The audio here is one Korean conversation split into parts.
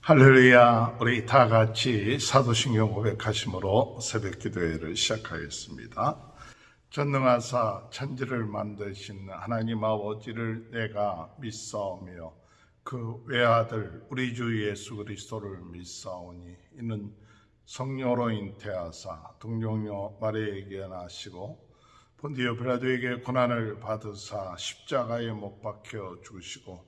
할렐루야, 우리 다 같이 사도신경 고백하심으로 새벽 기도회를 시작하겠습니다. 전능하사 천지를 만드신 하나님 아버지를 내가 믿사오며 그 외아들 우리 주 예수 그리스도를 믿사오니 이는 성령으로 잉태하사 동정녀 마리에게 나시고 본디오 빌라도에게 고난을 받으사 십자가에 못 박혀 죽으시고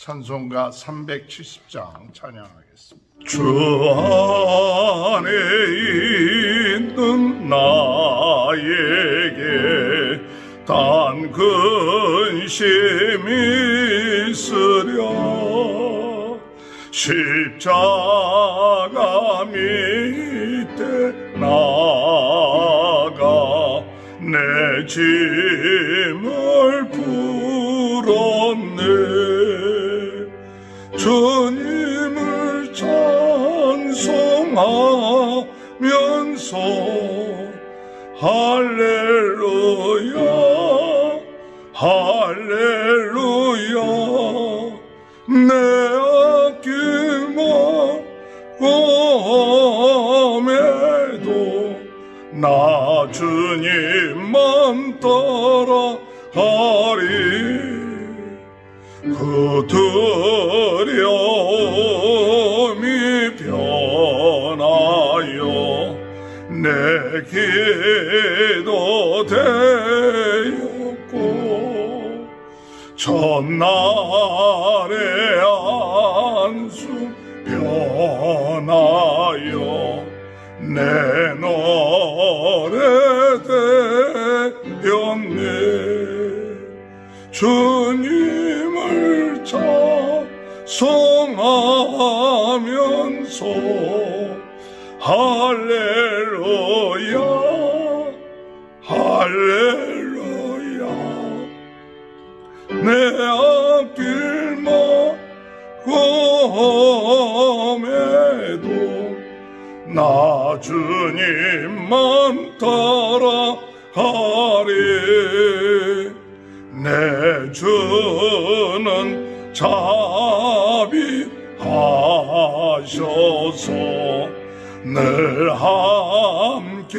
찬송가 370장 찬양하겠습니다. 주 안에 있는 나에게 단 근심이 있으랴 십자가 밑에 나가 내 짐을 풀었네 주님을 찬송하면서 할렐루야 할렐루야. 내 아낌만 꿈에도 나 주님만 따라가리 그 두려움이 변하여 내 기도 되었고 첫날의 안수 변하여 내 노래 되었네. 주님을 찬송하면서 할렐루야 할렐루야. 내 앞길만 검에도 나 주님만 따라가리. 내 주는 자비하셔서 늘 함께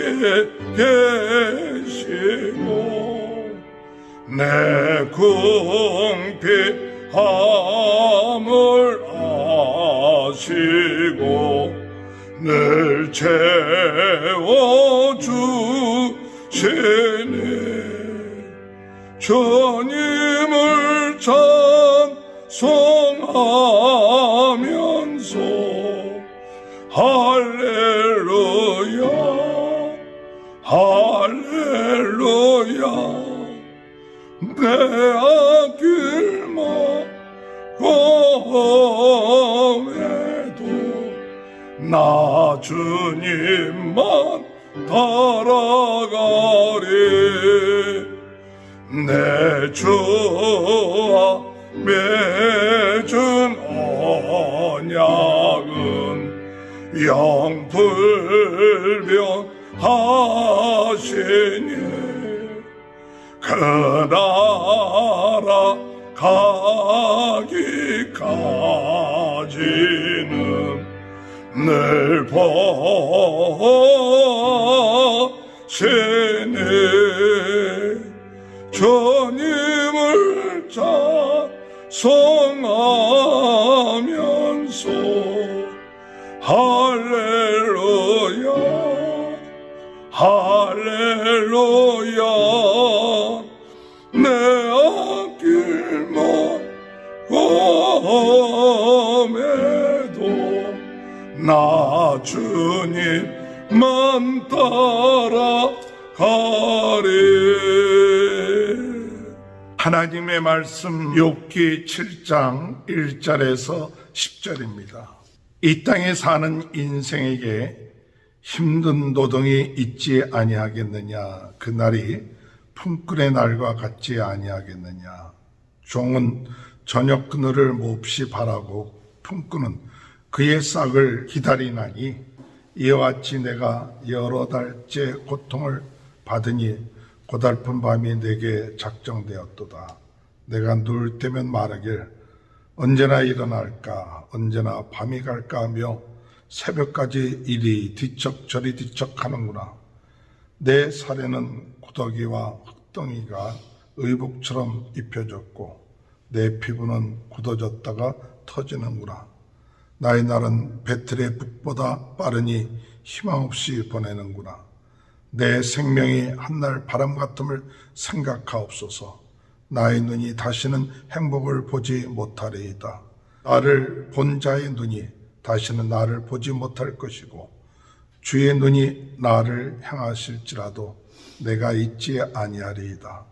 계시고 내 궁핍함을 아시고 늘 채워주시네. 주님을 찬송하면서 할렐루야 할렐루야. 내 앞길만 검에도 나 주님만 따라가리. 내 주와 맺은 언약은 영불변하시니 그 나라 가기까지는 늘 보시네 주님을 찬 송하면서 할렐루야 할렐루야 내 앞길만 검에도 나 주님만 따라가리 하나님의 말씀 욥기 7장 1절에서 10절입니다. 이 땅에 사는 인생에게 힘든 노동이 있지 아니하겠느냐 그날이 품꾼의 날과 같지 아니하겠느냐 종은 저녁 그늘을 몹시 바라고 품꾼은 그의 싹을 기다리나니 이와 같이 내가 여러 달째 고통을 받으니 고달픈 밤이 내게 작정되었도다. 내가 누울 때면 말하길 언제나 일어날까 언제나 밤이 갈까 하며 새벽까지 이리 뒤척 저리 뒤척 하는구나. 내 살에는 구더기와 흙덩이가 의복처럼 입혀졌고 내 피부는 굳어졌다가 터지는구나. 나의 날은 배틀의 북보다 빠르니 희망 없이 보내는구나 내 생명이 한날 바람 같음을 생각하옵소서. 나의 눈이 다시는 행복을 보지 못하리이다. 나를 본 자의 눈이 다시는 나를 보지 못할 것이고 주의 눈이 나를 향하실지라도 내가 잊지 아니하리이다.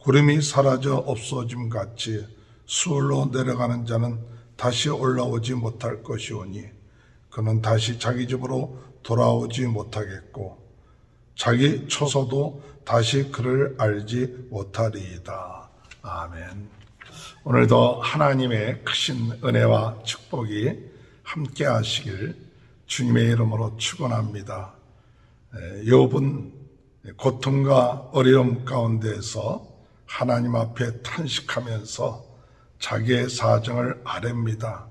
구름이 사라져 없어짐 같이 수월로 내려가는 자는 다시 올라오지 못할 것이오니 그는 다시 자기 집으로 돌아오지 못하겠고 자기 처소도 다시 그를 알지 못하리이다. 아멘. 오늘도 하나님의 크신 은혜와 축복이 함께 하시길 주님의 이름으로 축원합니다. 에, 욥은 고통과 어려움 가운데서 하나님 앞에 탄식하면서 자기의 사정을 아랩니다.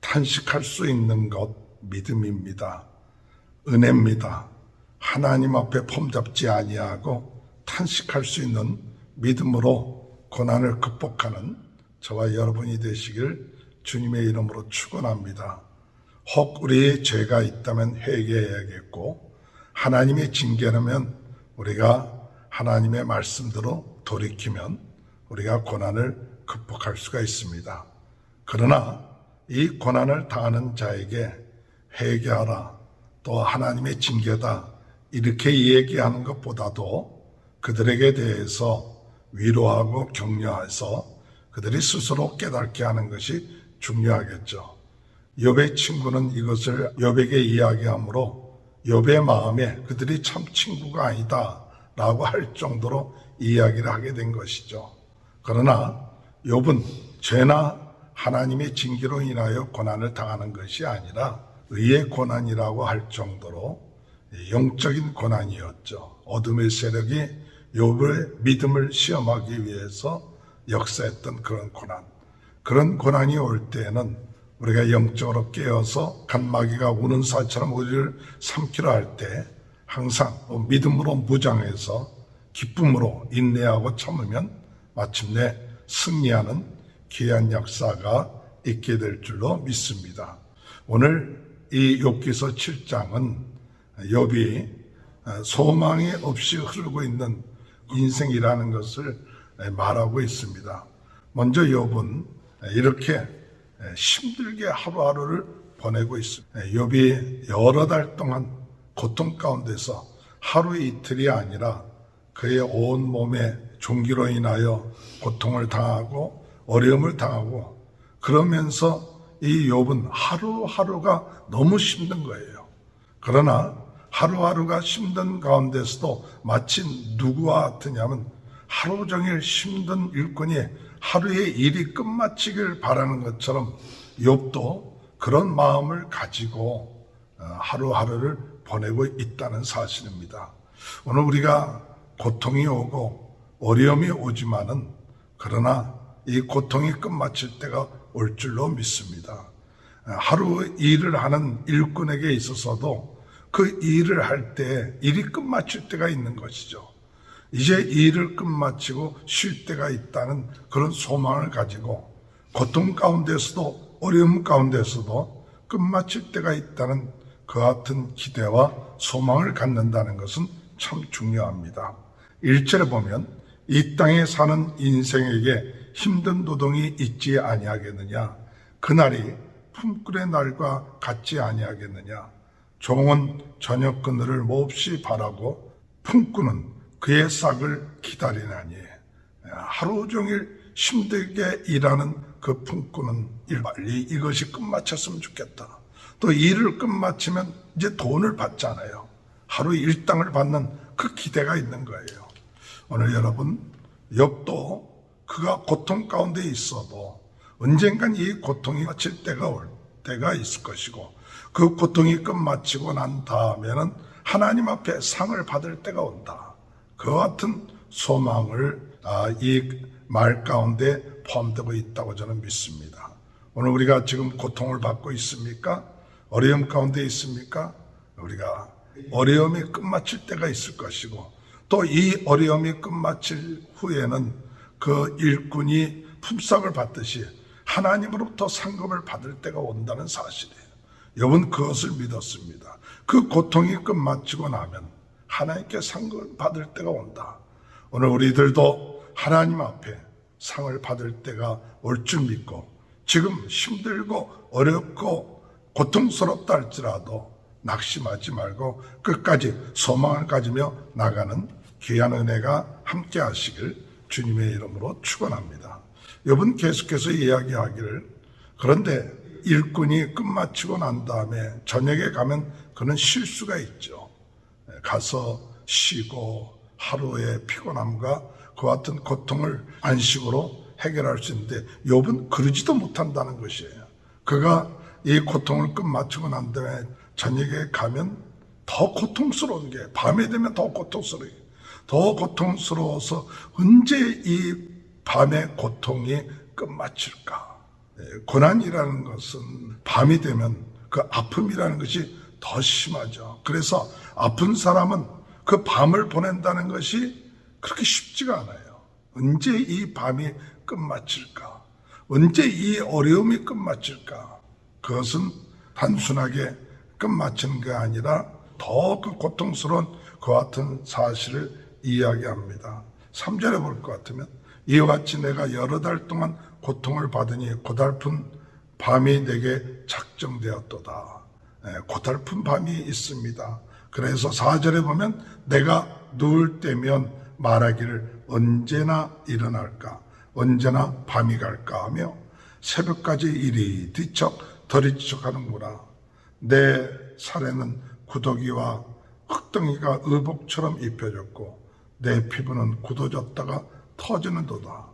탄식할 수 있는 것 믿음입니다. 은혜입니다. 하나님 앞에 폼잡지 아니하고 탄식할 수 있는 믿음으로 고난을 극복하는 저와 여러분이 되시길 주님의 이름으로 축원합니다. 혹 우리의 죄가 있다면 회개해야겠고 하나님의 징계라면 우리가 하나님의 말씀대로 돌이키면 우리가 고난을 극복할 수가 있습니다. 그러나 이 고난을 당하는 자에게 회개하라 또 하나님의 징계다 이렇게 얘기하는 것보다도 그들에게 대해서 위로하고 격려해서 그들이 스스로 깨닫게 하는 것이 중요하겠죠. 욥의 친구는 이것을 욥에게 이야기하므로 욥의 마음에 그들이 참 친구가 아니다 라고 할 정도로 이야기를 하게 된 것이죠. 그러나 욥은 죄나 하나님의 징계로 인하여 고난을 당하는 것이 아니라 의의 고난이라고 할 정도로 영적인 고난이었죠. 어둠의 세력이 욥의 믿음을 시험하기 위해서 역사했던 그런 고난. 그런 고난이 올 때에는 우리가 영적으로 깨어서 간마귀가 우는 사처럼 우리를 삼키려 할 때 항상 믿음으로 무장해서 기쁨으로 인내하고 참으면 마침내 승리하는 귀한 역사가 있게 될 줄로 믿습니다. 오늘 이 욥기서 7장은 욥이 소망이 없이 흐르고 있는 인생이라는 것을 말하고 있습니다. 먼저 욥은 이렇게 힘들게 하루하루를 보내고 있습니다. 욥이 여러 달 동안 고통 가운데서 하루 이틀이 아니라 그의 온 몸에 종기로 인하여 고통을 당하고 어려움을 당하고 그러면서 이 욥은 하루하루가 너무 힘든 거예요. 그러나 하루하루가 힘든 가운데서도 마치 누구와 같으냐면 하루 종일 힘든 일꾼이 하루의 일이 끝마치길 바라는 것처럼 욥도 그런 마음을 가지고 어, 하루하루를 보내고 있다는 사실입니다. 오늘 우리가 고통이 오고 어려움이 오지만은 그러나 이 고통이 끝마칠 때가 올 줄로 믿습니다. 어, 하루 일을 하는 일꾼에게 있어서도 그 일을 할 때 일이 끝마칠 때가 있는 것이죠. 이제 일을 끝마치고 쉴 때가 있다는 그런 소망을 가지고 고통 가운데서도 어려움 가운데서도 끝마칠 때가 있다는 그 같은 기대와 소망을 갖는다는 것은 참 중요합니다. 1절에 보면 이 땅에 사는 인생에게 힘든 노동이 있지 아니하겠느냐 그날이 품꾼의 날과 같지 아니하겠느냐 종은 저녁 그늘을 몹시 바라고 품꾼은 그의 싹을 기다리나니 하루 종일 힘들게 일하는 그 품꾼은 일 빨리 이것이 끝마쳤으면 좋겠다. 또 일을 끝마치면 이제 돈을 받잖아요. 하루 일당을 받는 그 기대가 있는 거예요. 오늘 여러분, 욥도 그가 고통 가운데 있어도 언젠간 이 고통이 마칠 때가 올 때가 있을 것이고 그 고통이 끝마치고 난 다음에는 하나님 앞에 상을 받을 때가 온다. 그와 같은 소망을 아, 이말 가운데 포함되고 있다고 저는 믿습니다. 오늘 우리가 지금 고통을 받고 있습니까? 어려움 가운데 있습니까? 우리가 어려움이 끝마칠 때가 있을 것이고 또 이 어려움이 끝마칠 후에는 그 일꾼이 품삯을 받듯이 하나님으로부터 상급을 받을 때가 온다는 사실이에요. 여러분 그것을 믿었습니다. 그 고통이 끝마치고 나면 하나님께 상급을 받을 때가 온다. 오늘 우리들도 하나님 앞에 상을 받을 때가 올 줄 믿고 지금 힘들고 어렵고 고통스럽다 할지라도 낙심하지 말고 끝까지 소망을 가지며 나가는 귀한 은혜가 함께 하시길 주님의 이름으로 축원합니다. 여러분 계속해서 이야기하기를 그런데 일꾼이 끝마치고 난 다음에 저녁에 가면 그는 쉴 수가 있죠. 가서 쉬고 하루의 피곤함과 그와 같은 고통을 안식으로 해결할 수 있는데 욥은 그러지도 못한다는 것이에요. 그가 이 고통을 끝마치고 난 다음에 저녁에 가면 더 고통스러운 게 밤에 되면 더 고통스러워요. 더 고통스러워서 언제 이 밤의 고통이 끝마칠까? 예, 고난이라는 것은 밤이 되면 그 아픔이라는 것이 더 심하죠. 그래서 아픈 사람은 그 밤을 보낸다는 것이 그렇게 쉽지가 않아요. 언제 이 밤이 끝마칠까? 언제 이 어려움이 끝마칠까? 그것은 단순하게 끝마치는 게 아니라 더 그 고통스러운 그와 같은 사실을 이야기합니다. 3절에 볼 것 같으면 이와 같이 내가 여러 달 동안 고통을 받으니 고달픈 밤이 내게 작정되었도다. 예, 고달픈 밤이 있습니다. 그래서 4절에 보면 내가 누울 때면 말하기를 언제나 일어날까 언제나 밤이 갈까 하며 새벽까지 이리 뒤척 덜이 뒤척하는구나 내 살에는 구더기와 흙덩이가 의복처럼 입혀졌고 내 피부는 굳어졌다가 터지는 도다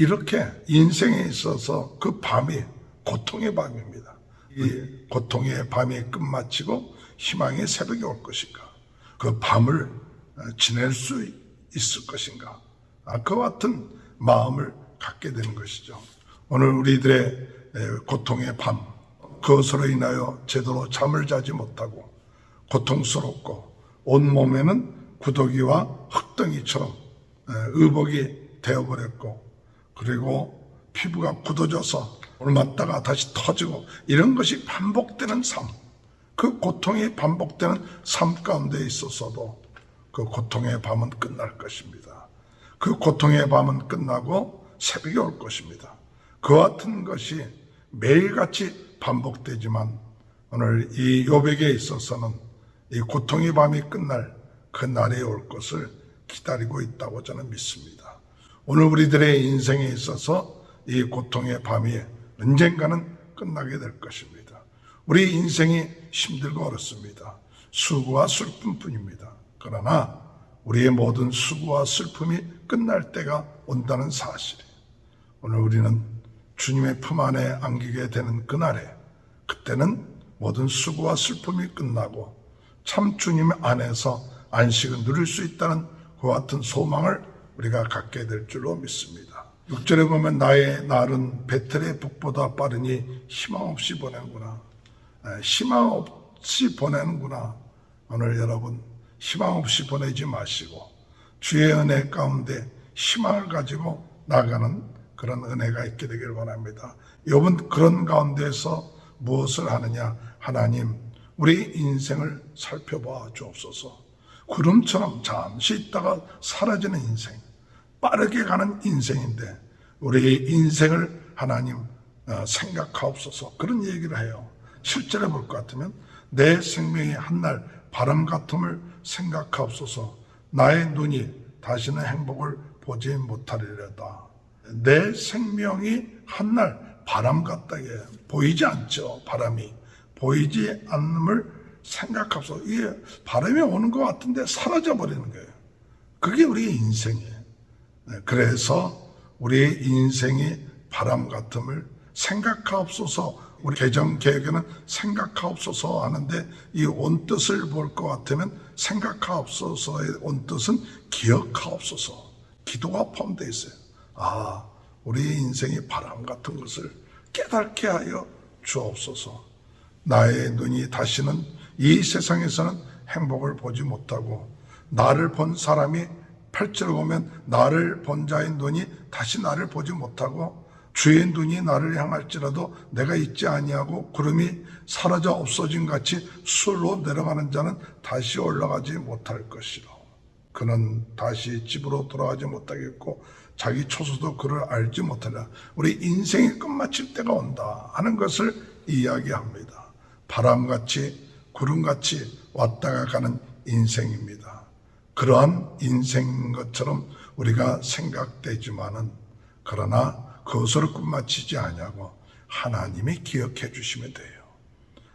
이렇게 인생에 있어서 그 밤이 고통의 밤입니다. 이 고통의 밤이 끝마치고 희망의 새벽이 올 것인가? 그 밤을 지낼 수 있을 것인가? 아, 그와 같은 마음을 갖게 되는 것이죠. 오늘 우리들의 고통의 밤, 그것으로 인하여 제대로 잠을 자지 못하고 고통스럽고 온몸에는 구더기와 흙덩이처럼 의복이 되어버렸고 그리고 피부가 굳어져서 올맞다가 다시 터지고 이런 것이 반복되는 삶, 그 고통이 반복되는 삶 가운데 있어서도 그 고통의 밤은 끝날 것입니다. 그 고통의 밤은 끝나고 새벽이 올 것입니다. 그 같은 것이 매일같이 반복되지만 오늘 이 요백에 있어서는 이 고통의 밤이 끝날 그 날이 올 것을 기다리고 있다고 저는 믿습니다. 오늘 우리들의 인생에 있어서 이 고통의 밤이 언젠가는 끝나게 될 것입니다. 우리 인생이 힘들고 어렵습니다. 수고와 슬픔뿐입니다. 그러나 우리의 모든 수고와 슬픔이 끝날 때가 온다는 사실이에요. 오늘 우리는 주님의 품 안에 안기게 되는 그날에 그때는 모든 수고와 슬픔이 끝나고 참 주님 안에서 안식을 누릴 수 있다는 그와 같은 소망을 우리가 갖게 될 줄로 믿습니다. 6절에 보면 나의 날은 베텔의 북보다 빠르니 희망 없이 보내는구나. 희망 없이 보내는구나. 오늘 여러분 희망 없이 보내지 마시고 주의 은혜 가운데 희망을 가지고 나가는 그런 은혜가 있게 되기를 원합니다. 여러분 그런 가운데서 무엇을 하느냐? 하나님 우리 인생을 살펴봐 주옵소서. 구름처럼 잠시 있다가 사라지는 인생, 빠르게 가는 인생인데 우리 인생을 하나님 어, 생각하옵소서 그런 얘기를 해요. 실제로 볼 것 같으면 내 생명이 한날 바람 같음을 생각하옵소서 나의 눈이 다시는 행복을 보지 못하리려다. 내 생명이 한날 바람 같다게 보이지 않죠. 바람이 보이지 않음을 생각하면서 이게 바람이 오는 것 같은데 사라져 버리는 거예요. 그게 우리 인생이에요. 네, 그래서 우리의 인생이 바람 같음을 생각하옵소서. 우리 개정 계획에는 생각하옵소서 하는데 이 온 뜻을 볼 것 같으면 생각하옵소서의 온 뜻은 기억하옵소서. 기도가 포함되어 있어요. 아 우리 인생이 바람 같은 것을 깨닫게 하여 주옵소서. 나의 눈이 다시는 이 세상에서는 행복을 보지 못하고 나를 본 사람이 펼치러 오면 나를 본 자의 눈이 다시 나를 보지 못하고 주의 눈이 나를 향할지라도 내가 있지 아니하고 구름이 사라져 없어진 같이 술로 내려가는 자는 다시 올라가지 못할 것이라. 그는 다시 집으로 돌아가지 못하겠고 자기 초소도 그를 알지 못하리라. 우리 인생이 끝마칠 때가 온다 하는 것을 이야기합니다. 바람같이 구름같이 왔다가 가는 인생입니다. 그러한 인생인 것처럼 우리가 생각되지만은 그러나 그것으로 끝마치지 아니하고 하나님이 기억해 주시면 돼요.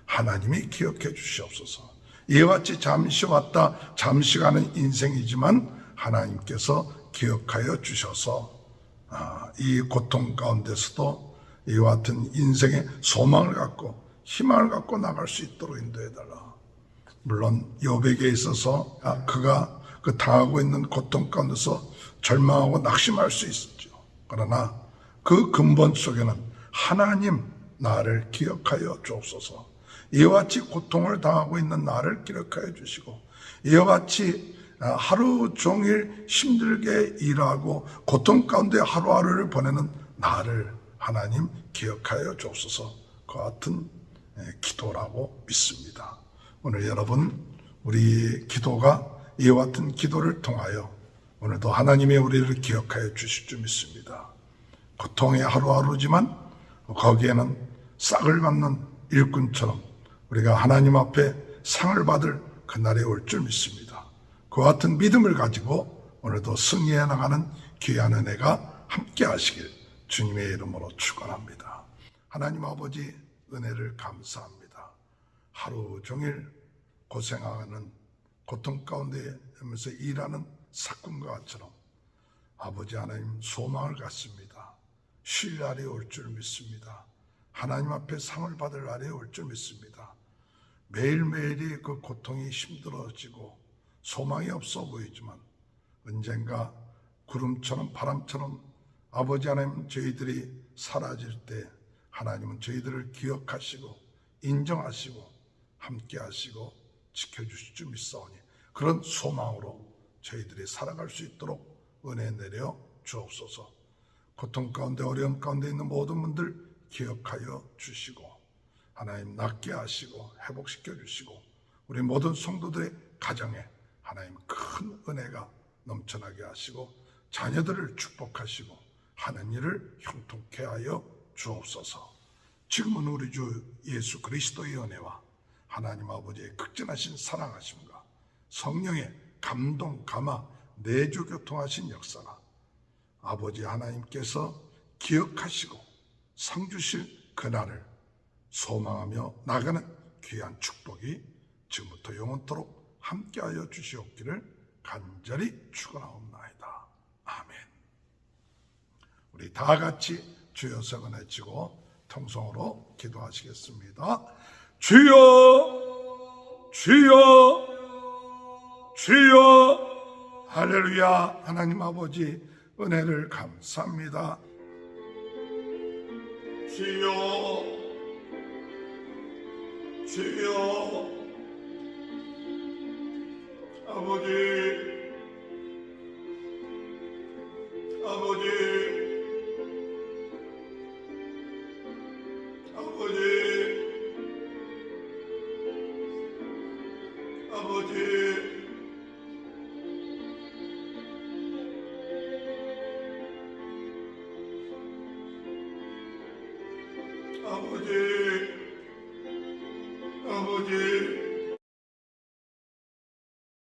하나님이 기억해 주시옵소서. 이와 같이 잠시 왔다 잠시 가는 인생이지만 하나님께서 기억하여 주셔서 아, 이 고통 가운데서도 이와 같은 인생의 소망을 갖고 희망을 갖고 나갈 수 있도록 인도해 달라. 물론 여백에 있어서 아, 그가 그 당하고 있는 고통 가운데서 절망하고 낙심할 수 있었죠. 그러나 그 근본 속에는 하나님 나를 기억하여 주옵소서. 이와 같이 고통을 당하고 있는 나를 기억하여 주시고 이와 같이 하루 종일 힘들게 일하고 고통 가운데 하루하루를 보내는 나를 하나님 기억하여 주옵소서. 그 같은 기도라고 믿습니다. 오늘 여러분 우리 기도가 이와 같은 기도를 통하여 오늘도 하나님의 우리를 기억하여 주실 줄 믿습니다. 고통의 하루하루지만 거기에는 싹을 받는 일꾼처럼 우리가 하나님 앞에 상을 받을 그날이 올 줄 믿습니다. 그와 같은 믿음을 가지고 오늘도 승리해 나가는 귀한 은혜가 함께 하시길 주님의 이름으로 축원합니다. 하나님 아버지 은혜를 감사합니다. 하루 종일 고생하는 고통 가운데 하면서 일하는 사건과처럼 아버지 하나님 소망을 갖습니다. 쉴 날이 올 줄 믿습니다. 하나님 앞에 상을 받을 날이 올 줄 믿습니다. 매일매일이 그 고통이 힘들어지고 소망이 없어 보이지만 언젠가 구름처럼 바람처럼 아버지 하나님 저희들이 사라질 때 하나님은 저희들을 기억하시고 인정하시고 함께 하시고 지켜주실 줄 믿사오니 그런 소망으로 저희들이 살아갈 수 있도록 은혜 내려 주옵소서 고통 가운데 어려움 가운데 있는 모든 분들 기억하여 주시고 하나님 낫게 하시고 회복시켜 주시고 우리 모든 성도들의 가정에 하나님 큰 은혜가 넘쳐나게 하시고 자녀들을 축복하시고 하는 일을 형통케 하여 주옵소서. 지금은 우리 주 예수 그리스도의 은혜와 하나님 아버지의 극진하신 사랑하심과 성령의 감동, 감화, 내주 교통하신 역사가 아버지 하나님께서 기억하시고 상 주실 그날을 소망하며 나가는 귀한 축복이 지금부터 영원토록 함께하여 주시옵기를 간절히 축원하옵나이다. 아멘. 우리 다 같이 주여 성을 치고 통성으로 기도하시겠습니다. 주여, 주여, 주여, 할렐루야, 하나님 아버지 은혜를 감사합니다. 주여, 주여, 아버지,